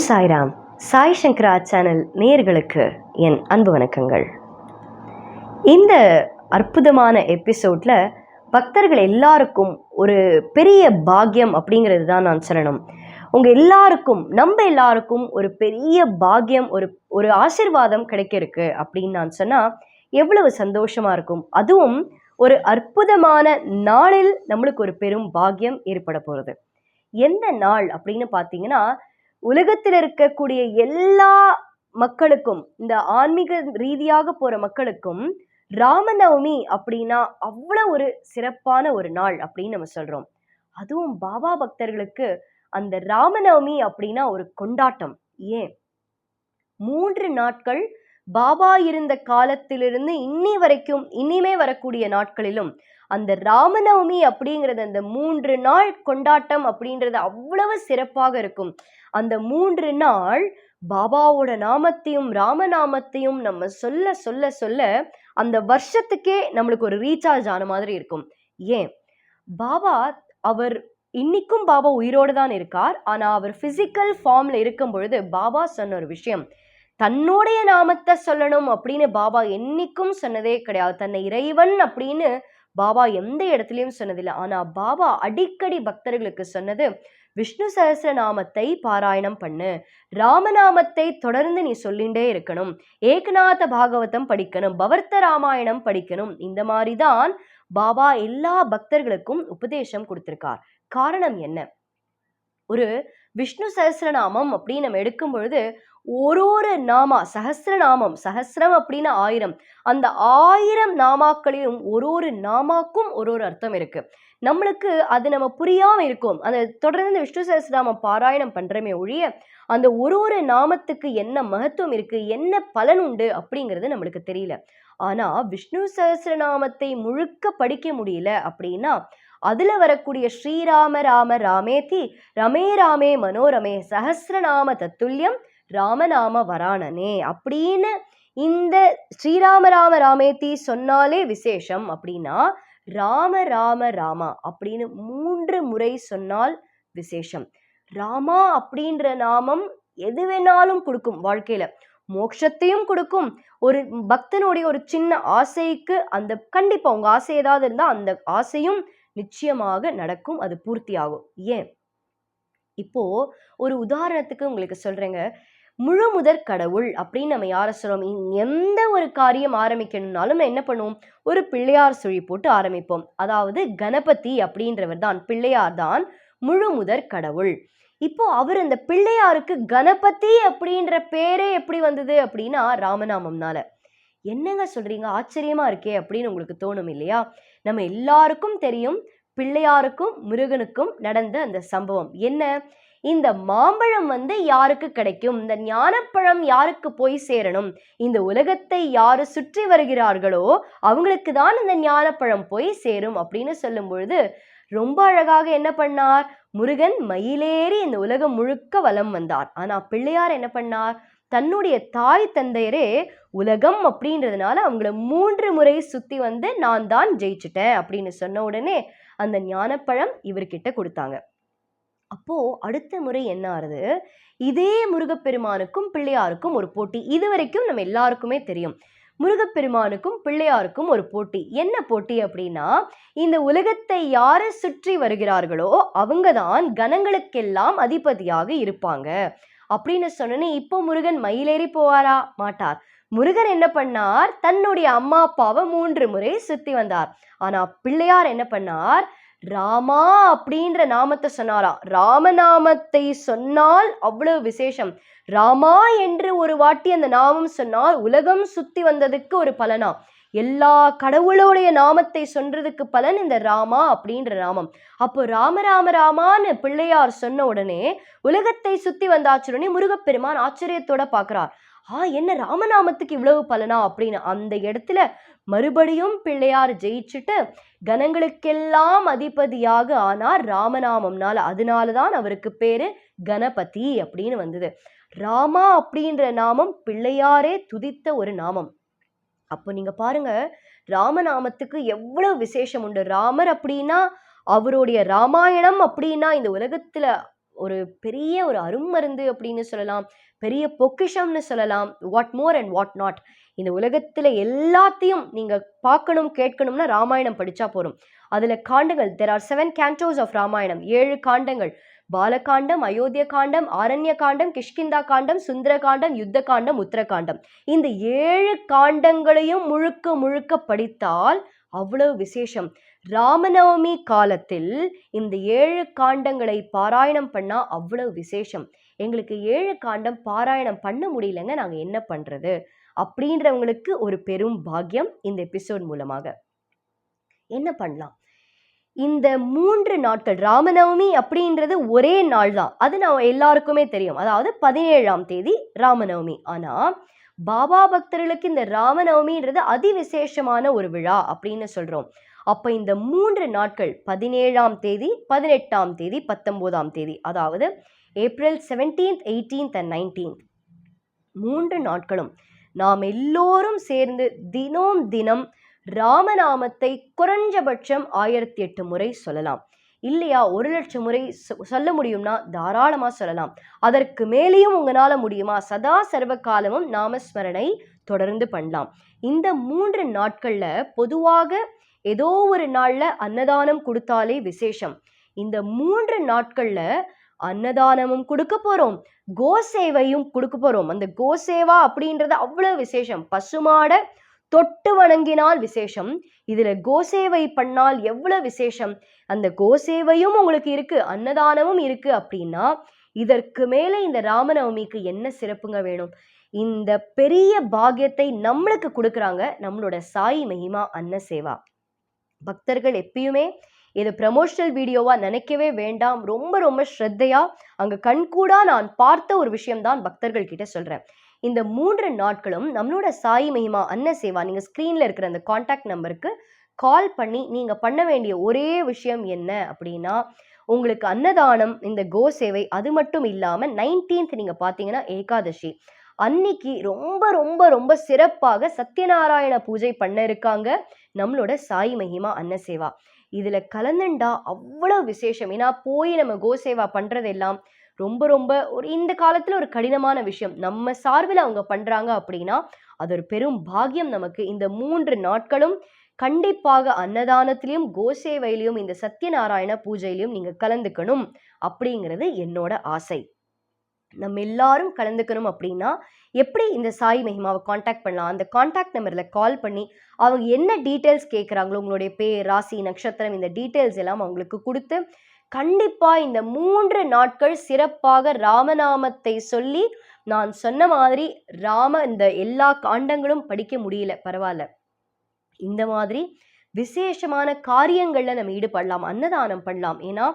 ஓம் Sairam Sai Sankara channel நேயர்களுக்கு என் அன்பு வணக்கங்கள். இந்த அற்புதமான எபிசோட்ல பக்தர்கள் எல்லாருக்கும் ஒரு பெரிய பாக்கியம் அப்படிங்கிறது தான் நான் சொல்லணும். உங்க எல்லாருக்கும் நம்ம எல்லாருக்கும் ஒரு பெரிய பாக்கியம் ஒரு ஒரு ஆசிர்வாதம் கிடைக்க இருக்கு அப்படின்னு நான் சொன்னா எவ்வளவு சந்தோஷமா இருக்கும். அதுவும் ஒரு அற்புதமான நாளில் நம்மளுக்கு ஒரு பெரும் பாக்கியம் ஏற்பட போகிறது எந்த நாள் அப்படின்னு பார்த்தீங்கன்னா உலகத்தில் இருக்கக்கூடிய எல்லா மக்களுக்கும் இந்த ஆன்மீக ரீதியாக போற மக்களுக்கும் ராமநவமி அப்படின்னா அவ்வளோ ஒரு சிறப்பான ஒரு நாள் அப்படின்னு நம்ம சொல்றோம். அதுவும் பாபா பக்தர்களுக்கு அந்த ராமநவமி அப்படின்னா ஒரு கொண்டாட்டம். ஏன்? மூன்று நாட்கள் பாபா இருந்த காலத்திலிருந்து இன்னி வரைக்கும் இனிமே வரக்கூடிய நாட்களிலும் அந்த ராமநவமி அப்படிங்கிறது அந்த மூன்று நாள் கொண்டாட்டம் அப்படின்றது அவ்வளவு சிறப்பாக இருக்கும். அந்த மூன்று நாள் பாபாவோட நாமத்தையும் ராமநாமத்தையும் நம்ம சொல்ல சொல்ல சொல்ல அந்த வருஷத்துக்கே நம்மளுக்கு ஒரு ரீசார்ஜ் ஆன மாதிரி இருக்கும். ஏன்? பாபா அவர் இன்னைக்கும் பாபா உயிரோடு தான் இருக்கார். ஆனால் அவர் ஃபிசிக்கல் ஃபார்மில் இருக்கும் பொழுது பாபா சொன்ன ஒரு விஷயம். தன்னுடைய நாமத்தை சொல்லணும் அப்படின்னு பாபா என்னைக்கும் சொன்னதே கிடையாது. தன்னை இறைவன் அப்படின்னு பாபா எந்த இடத்துலையும் சொன்னதில்லை. ஆனால் பாபா அடிக்கடி பக்தர்களுக்கு சொன்னது விஷ்ணு சஹஸ்ரநாமத்தை பாராயணம் பண்ணு. ராமநாமத்தை தொடர்ந்து நீ சொல்லிண்டே இருக்கணும். ஏகநாத பாகவதம் படிக்கணும். பவர்த்த ராமாயணம் படிக்கணும். இந்த மாதிரி தான் பாபா எல்லா பக்தர்களுக்கும் உபதேசம் கொடுத்திருக்கார். காரணம் என்ன? ஒரு விஷ்ணு சஹஸ்ரநாமம் அப்படின்னு நம்ம எடுக்கும் பொழுது ஒரு ஒரு நாமா சஹஸ்ரநாமம் சஹஸ்ரம் அப்படின்னு ஆயிரம் அந்த ஆயிரம் நாமாக்களிலும் ஒரு ஒரு நாமாக்கும் ஒரு ஒரு அர்த்தம் இருக்கு. நம்மளுக்கு அது நம்ம புரியாமல் இருக்கும். அந்த தொடர்ந்து விஷ்ணு சஹஸ்ரநாமம் பாராயணம் பண்ணுறமே ஒழிய அந்த ஒரு ஒரு நாமத்துக்கு என்ன மகத்துவம் இருக்கு என்ன பலன் உண்டு அப்படிங்கிறது நம்மளுக்கு தெரியல. ஆனால் விஷ்ணு சஹஸ்ரநாமத்தை முழுக்க படிக்க முடியல அப்படின்னா அதில் வரக்கூடிய ஸ்ரீராம ராம ராமேதி ரமே ராமே மனோரமே சஹசிரநாம தத்துல்யம் ராமநாம வராணனே அப்படின்னு இந்த ஸ்ரீராம ராம ராமேதி சொன்னாலே விசேஷம் அப்படின்னா ராம ராம ராமா அப்படின்னு மூன்று முறை சொன்னால் விசேஷம். ராமா அப்படின்ற நாமம் எது வேணாலும் கொடுக்கும் வாழ்க்கையில. மோட்சத்தையும் கொடுக்கும். ஒரு பக்தனுடைய ஒரு சின்ன ஆசைக்கு அந்த கண்டிப்பா உங்க ஆசை ஏதாவது இருந்தா அந்த ஆசையும் நிச்சயமாக நடக்கும் அது பூர்த்தி ஆகும் ஏன்? இப்போ ஒரு உதாரணத்துக்கு உங்களுக்கு சொல்றேங்க. முழு முதற் கடவுள் அப்படின்னு நம்ம யாரை சொல்றோம்? எந்த ஒரு காரியம் ஆரம்பிக்கணும்னாலும் நம்ம என்ன பண்ணுவோம்? ஒரு பிள்ளையார் சுழி போட்டு ஆரம்பிப்போம். அதாவது கணபதி அப்படின்றவர் தான் பிள்ளையார் தான் முழு முதற் கடவுள். இப்போ அவர் அந்த பிள்ளையாருக்கு கணபதி அப்படின்ற பேரே எப்படி வந்தது அப்படின்னா ராமநாமம்னால. என்னங்க சொல்றீங்க? ஆச்சரியமா இருக்கே அப்படின்னு உங்களுக்கு தோணும் இல்லையா? நம்ம எல்லாருக்கும் தெரியும் பிள்ளையாருக்கும் முருகனுக்கும் நடந்த அந்த சம்பவம். என்ன? இந்த மாம்பழம் வந்து யாருக்கு கிடைக்கும்? இந்த ஞானப்பழம் யாருக்கு போய் சேரணும்? இந்த உலகத்தை யாரு சுற்றி வருகிறார்களோ அவங்களுக்கு தான் இந்த ஞானப்பழம் போய் சேரும் அப்படின்னு சொல்லும் பொழுது ரொம்ப அழகாக என்ன பண்ணார்? முருகன் மயிலேறி இந்த உலகம் முழுக்க வலம் வந்தார். ஆனா பிள்ளையார் என்ன பண்ணார்? தன்னுடைய தாய் தந்தையரே உலகம் அப்படின்றதுனால அவங்கள மூன்று முறை சுற்றி வந்து நான் தான் ஜெயிச்சிட்டேன் அப்படின்னு சொன்ன உடனே அந்த ஞானப்பழம் இவர்கிட்ட கொடுத்தாங்க. அப்போ அடுத்த முறை என்ன ஆறுது? இதே முருகப்பெருமானுக்கும் பிள்ளையாருக்கும் ஒரு போட்டி. இது வரைக்கும் நம்ம எல்லாருக்குமே தெரியும். முருகப்பெருமானுக்கும் பிள்ளையாருக்கும் ஒரு போட்டி. என்ன போட்டி அப்படின்னா இந்த உலகத்தை யாரை சுற்றி வருகிறார்களோ அவங்க தான் கணங்களுக்கெல்லாம் அதிபதியாக இருப்பாங்க. அப்படின்னு சொன்னோன்னே இப்போ முருகன் மயிலேறி போவாரா? மாட்டார். முருகன் என்ன பண்ணார்? தன்னுடைய அம்மா அப்பாவை மூன்று முறை சுத்தி வந்தார். ஆனா பிள்ளையார் என்ன பண்ணார்? ராமா அப்படின்ற நாமத்தை சொன்னாராம். ராமநாமத்தை சொன்னால் அவ்வளவு விசேஷம். ராமா என்று ஒரு வாட்டி அந்த நாமம் சொன்னால் உலகம் சுத்தி வந்ததுக்கு ஒரு பலனா? எல்லா கடவுளுடைய நாமத்தை சொல்றதுக்கு பலன் இந்த ராமா அப்படின்ற நாமம் அப்போ ராம ராம ராமான்னு பிள்ளையார் சொன்ன உடனே உலகத்தை சுத்தி வந்த ஆச்சரியனே முருகப்பெருமான் ஆச்சரியத்தோட பார்க்கறார். ஆ என்ன ராமநாமத்துக்கு இவ்வளவு பலனா அப்படின்னு. அந்த இடத்துல மறுபடியும் பிள்ளையார் ஜெயிச்சுட்டு கணங்களுக்கெல்லாம் அதிபதியாக ஆனார் ராமநாமம்னால. அதனால தான் அவருக்கு பேரு கணபதி அப்படின்னு வந்தது. ராமா அப்படின்ற நாமம் பிள்ளையாரே துதித்த ஒரு நாமம். அப்போ நீங்கள் பாருங்க ராமநாமத்துக்கு எவ்வளவு விசேஷம் உண்டு. ராமர் அப்படின்னா அவருடைய ராமாயணம் அப்படின்னா இந்த உலகத்தில் ஒரு பெரிய ஒரு அருமருந்து அப்படின்னு சொல்லலாம். பெரிய பொக்கிஷம்னு சொல்லலாம். What more and what not இந்த உலகத்தில் எல்லாத்தையும் நீங்கள் பார்க்கணும் கேட்கணும்னா ராமாயணம் படித்தா போதும். அதில் காண்டங்கள் there are seven cantos of Ramayanam. ஏழு காண்டங்கள். பாலகாண்டம் அயோத்திய காண்டம் ஆரண்ய காண்டம் கிஷ்கிந்தா காண்டம் சுந்தர காண்டம் யுத்த காண்டம் உத்தரகாண்டம். இந்த ஏழு காண்டங்களையும் முழுக்க முழுக்க படித்தால் அவ்வளவு விசேஷம். ராமநவமி காலத்தில் இந்த ஏழு காண்டங்களை பாராயணம் பண்ணா அவ்வளவு விசேஷம். எங்களுக்கு ஏழு காண்டம் பாராயணம் பண்ண முடியலங்க நாங்க என்ன பண்றது? அப்படின்றவங்களுக்கு ஒரு பெரும் பாக்கியம் இந்த எபிசோட் மூலமாக. என்ன பண்ணலாம்? இந்த மூன்று நாட்கள் ராமநவமி அப்படின்றது ஒரே நாள் தான். அது நம்ம எல்லாருக்குமே தெரியும். அதாவது பதினேழாம் தேதி ராமநவமி. ஆனால் பாபா பக்தர்களுக்கு இந்த ராமநவமின்றது அதிவிசேஷமான ஒரு விழா அப்படின்னு சொல்கிறோம் அப்போ இந்த மூன்று நாட்கள் பதினேழாம் தேதி பதினெட்டாம் தேதி பத்தொம்போதாம் தேதி அதாவது April seventeenth eighteenth and nineteenth மூன்று நாட்களும் நாம் எல்லோரும் சேர்ந்து தினம் தினம் ராமநாமத்தை குறைஞ்சபட்சம் ஆயிரத்தி எட்டு முறை சொல்லலாம். இல்லையா? ஒரு லட்சம் முறை சொ- சொல்ல முடியும்னா தாராளமாக சொல்லலாம். அதற்கு மேலேயும் உங்களால் முடியுமா? சதா சர்வ காலமும் நாமஸ்மரணை தொடர்ந்து பண்ணலாம். இந்த மூன்று நாட்களில் பொதுவாக ஏதோ ஒரு நாளில் அன்னதானம் கொடுத்தாலே விசேஷம். இந்த மூன்று நாட்களில் அன்னதானமும் கொடுக்க போகிறோம் கோசேவையும் கொடுக்க போகிறோம் அந்த கோசேவா அப்படின்றது அவ்வளோ விசேஷம். பசுமாட தொட்டு வணங்கினால் விசேஷம். இதில் கோசேவை பண்ணால் எவ்வளோ விசேஷம்? அந்த கோசேவையும் உங்களுக்கு இருக்குது அன்னதானமும் இருக்குது அப்படின்னா இதற்கு மேலே இந்த ராமநவமிக்கு என்ன சிறப்புங்க வேணும்? இந்த பெரிய பாக்கியத்தை நம்மளுக்கு கொடுக்குறாங்க நம்மளோட சாய் மகிமா அன்ன சேவா. பக்தர்கள் எப்பயுமே இது ப்ரமோஷனல் வீடியோவாக நினைக்கவே வேண்டாம். ரொம்ப ரொம்ப ஸ்ரத்தையாக அங்கே கண்கூடாக நான் பார்த்த ஒரு விஷயம்தான் பக்தர்கள் கிட்ட சொல்கிறேன் இந்த மூன்று நாட்களும் நம்மளோட சாய் மகிமா அன்ன சேவா நீங்கள் ஸ்க்ரீனில் இருக்கிற அந்த காண்டாக்ட் நம்பருக்கு கால் பண்ணி நீங்கள் பண்ண வேண்டிய ஒரே விஷயம் என்ன அப்படின்னா உங்களுக்கு அன்னதானம் இந்த கோ சேவை அது மட்டும் இல்லாமல் நைன்டீன்த் நீங்கள் பார்த்தீங்கன்னா ஏகாதசி. அன்னைக்கு ரொம்ப ரொம்ப ரொம்ப சிறப்பாக சத்யநாராயண பூஜை பண்ண இருக்காங்க நம்மளோட சாய் மகிமா அன்னசேவா இதில் கலந்துண்டா அவ்வளோ விசேஷம். ஏன்னா போய் நம்ம கோசேவா பண்ணுறதெல்லாம் ரொம்ப ரொம்ப ஒரு இந்த காலத்தில் ஒரு கடினமான விஷயம். நம்ம சார்பில் அவங்க பண்ணுறாங்க அப்படின்னா அது ஒரு பெரும் பாகியம் நமக்கு. இந்த மூன்று நாட்களும் கண்டிப்பாக அன்னதானத்திலையும் கோசேவையிலையும் இந்த சத்யநாராயண பூஜையிலையும் நீங்கள் கலந்துக்கணும் அப்படிங்கிறது என்னோட ஆசை. நம்ம எல்லாரும் கலந்துக்கணும் அப்படின்னா எப்படி இந்த சாய் மஹிமாவை காண்டாக்ட் பண்ணலாம்? அந்த காண்டாக்ட் நம்பரில் கால் பண்ணி அவங்க என்ன டீட்டெயில்ஸ் கேட்குறாங்களோ உங்களுடைய பேர் ராசி நட்சத்திரம் இந்த டீட்டெயில்ஸ் எல்லாம் அவங்களுக்கு கொடுத்து கண்டிப்பாக இந்த மூன்று நாட்கள் சிறப்பாக ராமநாமத்தை சொல்லி நான் சொன்ன மாதிரி ராம இந்த எல்லா காண்டங்களும் படிக்க முடியல பரவாயில்ல. இந்த மாதிரி விசேஷமான காரியங்களில் நம்ம ஈடுபடலாம் அன்னதானம் பண்ணலாம். ஏன்னா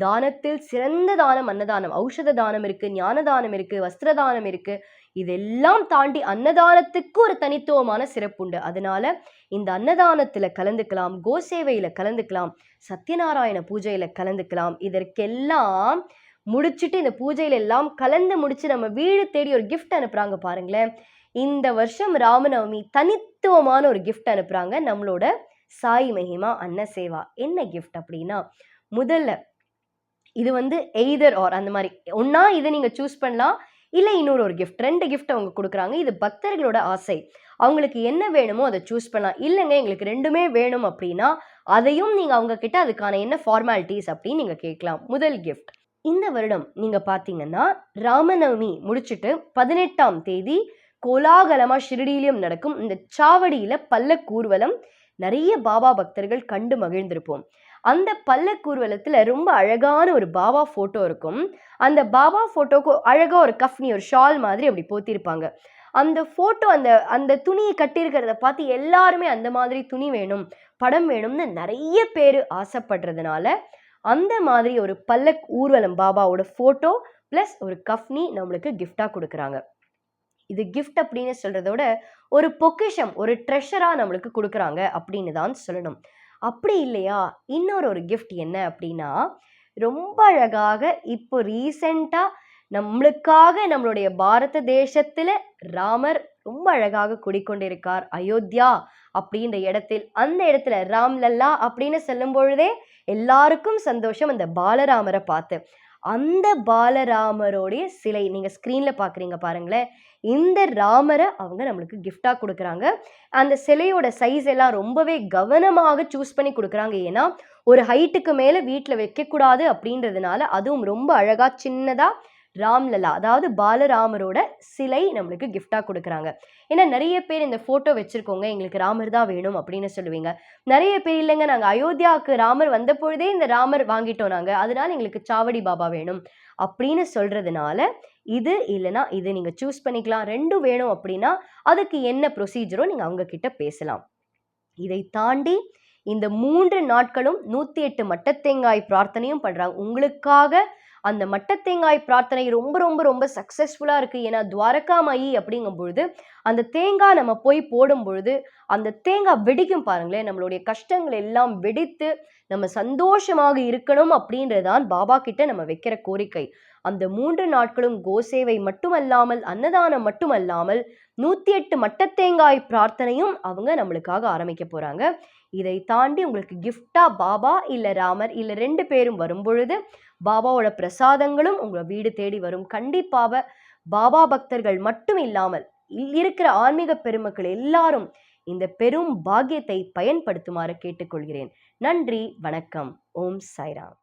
தானத்தில் சிறந்த தானம் அன்னதானம் ஔஷத தானம் இருக்கு ஞான தானம் இருக்கு வஸ்திர தானம் இருக்கு. இதெல்லாம் தாண்டி அன்னதானத்துக்கு ஒரு தனித்துவமான சிறப்புண்டு. அதனால இந்த அன்னதானத்துல கலந்துக்கலாம் கோசேவையில கலந்துக்கலாம் சத்யநாராயண பூஜையில கலந்துக்கலாம். இதற்கெல்லாம் முடிச்சுட்டு இந்த பூஜையில எல்லாம் கலந்து முடிச்சு நம்ம வீடு தேடி ஒரு கிஃப்ட் அனுப்புறாங்க பாருங்களேன். இந்த வருஷம் ராமநவமி தனித்துவமான ஒரு கிஃப்ட் அனுப்புறாங்க நம்மளோட சாய் மஹிமா அன்ன சேவா. என்ன கிஃப்ட் அப்படின்னா முதல்ல இது வந்து எய்தர் ஆர் அந்த மாதிரி. ஒன்றா இதை நீங்க சூஸ் பண்ணலாம் இல்லை இன்னொரு ஒரு கிஃப்ட் ரெண்டு கிஃப்ட் அவங்க கொடுக்குறாங்க. இது பக்தர்களோட ஆசை. அவங்களுக்கு என்ன வேணுமோ அதை சூஸ் பண்ணலாம். இல்லைங்க எங்களுக்கு ரெண்டுமே வேணும் அப்படின்னா அதையும் நீங்கள் அவங்க கிட்ட அதுக்கான என்ன ஃபார்மாலிட்டிஸ் அப்படின்னு நீங்கள் கேட்கலாம். முதல் கிஃப்ட் இந்த வருடம் நீங்கள் பார்த்தீங்கன்னா ராமநவமி முடிச்சிட்டு பதினெட்டாம் தேதி கோலாகலமாக ஷிரடியிலும் நடக்கும் இந்த சாவடியில் பல்லக்கூர்வலம் நிறைய பாபா பக்தர்கள் கண்டு மகிழ்ந்திருப்போம். அந்த பல்லக்கு ஊர்வலத்தில் ரொம்ப அழகான ஒரு பாபா ஃபோட்டோ இருக்கும். அந்த பாபா ஃபோட்டோக்கு அழகாக ஒரு கஃப்னி ஒரு ஷால் மாதிரி அப்படி போத்திருப்பாங்க. அந்த ஃபோட்டோ அந்த அந்த துணியை கட்டியிருக்கிறத பார்த்து எல்லாருமே அந்த மாதிரி துணி வேணும் படம் வேணும்னு நிறைய பேர் ஆசைப்படுறதுனால அந்த மாதிரி ஒரு பல்லக் ஊர்வலம் பாபாவோட ஃபோட்டோ ப்ளஸ் ஒரு கஃப்னி நம்மளுக்கு கிஃப்டாக கொடுக்குறாங்க. இது கிஃப்ட் அப்படின்னு சொல்கிறதோட ஒரு பொக்கிஷம் ஒரு ட்ரெஷராக நம்மளுக்கு கொடுக்குறாங்க அப்படின்னு தான் சொல்லணும். அப்படி இல்லையா? இன்னொரு ஒரு கிஃப்ட் என்ன அப்படின்னா ரொம்ப அழகாக இப்போ ரீசெண்டாக நம்மளுக்காக நம்மளுடைய பாரத தேசத்தில் ராமர் ரொம்ப அழகாக குடிக்கொண்டிருக்கார். அயோத்தியா அப்படின்ற இடத்தில் அந்த இடத்துல ராம்லல்லா அப்படின்னு சொல்லும் பொழுதே எல்லாருக்கும் சந்தோஷம் அந்த பாலராமரை பார்த்து. அந்த பாலராமரோடைய சிலை நீங்கள் ஸ்க்ரீனில் பார்க்குறீங்க பாருங்களேன். இந்த ராமரை அவங்க நம்மளுக்கு கிஃப்டாக கொடுக்குறாங்க. அந்த சிலையோட சைஸ் எல்லாம் ரொம்பவே கவனமாக சூஸ் பண்ணி கொடுக்குறாங்க. ஏன்னா ஒரு ஹைட்டுக்கு மேலே வீட்டில் வைக்கக்கூடாது அப்படின்றதுனால அதுவும் ரொம்ப அழகாக சின்னதாக ராம்லலா அதாவது பாலராமரோட சிலை நம்மளுக்கு கிஃப்டாக கொடுக்குறாங்க. ஏன்னா நிறைய பேர் இந்த ஃபோட்டோ வச்சுருக்கோங்க எங்களுக்கு ராமர் தான் வேணும் அப்படின்னு சொல்லுவீங்க. நிறைய பேர் இல்லைங்க நாங்கள் அயோத்தியாவுக்கு ராமர் வந்த பொழுதே இந்த ராமர் வாங்கிட்டோம் நாங்கள் அதனால எங்களுக்கு சாவடி பாபா வேணும் அப்படின்னு சொல்கிறதுனால இது இல்லைன்னா இது நீங்கள் சூஸ் பண்ணிக்கலாம். ரெண்டும் வேணும் அப்படின்னா அதுக்கு என்ன ப்ரொசீஜரோ நீங்கள் அவங்கக்கிட்ட பேசலாம். இதை தாண்டி இந்த மூன்று நாட்களும் நூற்றி எட்டு மட்டத்தேங்காய் பிரார்த்தனையும் பண்ணுறாங்க உங்களுக்காக அந்த மட்டத்தேங்காய் பிரார்த்தனை ரொம்ப ரொம்ப ரொம்ப சக்ஸஸ்ஃபுல்லாக இருக்குது ஏன்னா துவாரகாமாயி அப்படிங்கும் பொழுது அந்த தேங்காய் நம்ம போய் போடும் பொழுது அந்த தேங்காய் வெடிக்கும் பாருங்களேன். நம்மளுடைய கஷ்டங்கள் எல்லாம் வெடித்து நம்ம சந்தோஷமாக இருக்கணும் அப்படின்றதான் பாபா கிட்ட நம்ம வைக்கிற கோரிக்கை. அந்த மூன்று நாட்களும் கோசேவை மட்டுமல்லாமல் அன்னதானம் மட்டுமல்லாமல் நூற்றி எட்டு மட்டத்தேங்காய் பிரார்த்தனையும் அவங்க நம்மளுக்காக ஆரம்பிக்க போகிறாங்க இதை தாண்டி உங்களுக்கு gift-ஆ பாபா இல்லை ராமர் இல்லை ரெண்டு பேரும் வரும் பொழுது பாபாவோட பிரசாதங்களும் உங்களை வீடு தேடி வரும். கண்டிப்பாக பாபா பக்தர்கள் மட்டும் இல்லாமல் இல் இருக்கிற ஆன்மீக பெருமக்கள் எல்லாரும் இந்த பெரும் பாக்கியத்தை பயன்படுத்துமாறு கேட்டுக்கொள்கிறேன். நன்றி வணக்கம். ஓம் சாய்ராம்.